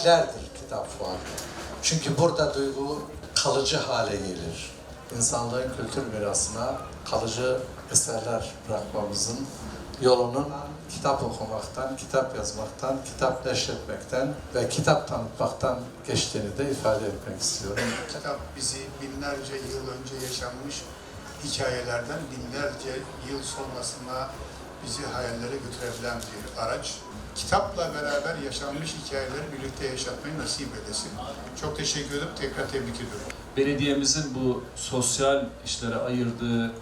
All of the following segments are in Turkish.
beklerdir kitap fuarı. Çünkü burada duygu kalıcı hale gelir. İnsanlığın kültür mirasına kalıcı eserler bırakmamızın yolunun kitap okumaktan, kitap yazmaktan, kitap neşretmekten ve kitap tanıtmaktan geçtiğini de ifade etmek istiyorum. Kitap bizi binlerce yıl önce yaşanmış hikayelerden binlerce yıl sonrasına bizi hayallere götürebilen bir araç. Kitapla beraber yaşanmış hikayeleri birlikte yaşatmayı nasip edesin. Çok teşekkür ederim. Tekrar tebrik ediyorum. belediyemizin bu sosyal işlere ayırdığı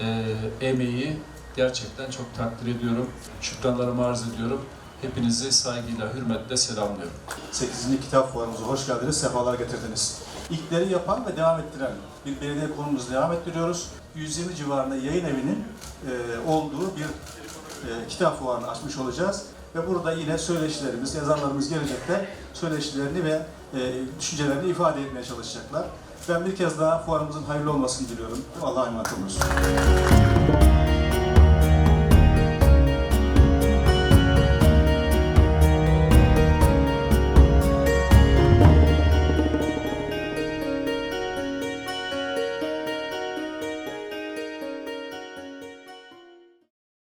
e, emeği gerçekten çok takdir ediyorum. Şükranlarımı arz ediyorum. Hepinizi saygıyla, hürmetle selamlıyorum. 8. Kitap Fuarımıza hoş geldiniz, sefalar getirdiniz. İlkleri yapan ve devam ettiren bir belediye konumuzu devam ettiriyoruz. 120 civarında yayın evinin e, olduğu bir e, kitap fuarını açmış olacağız. Ve burada yine söyleşilerimiz, yazarlarımız gelecekler, söyleşilerini ve e, düşüncelerini ifade etmeye çalışacaklar. Ben bir kez daha fuarımızın hayırlı olmasını diliyorum. Allah'a emanet olunuz.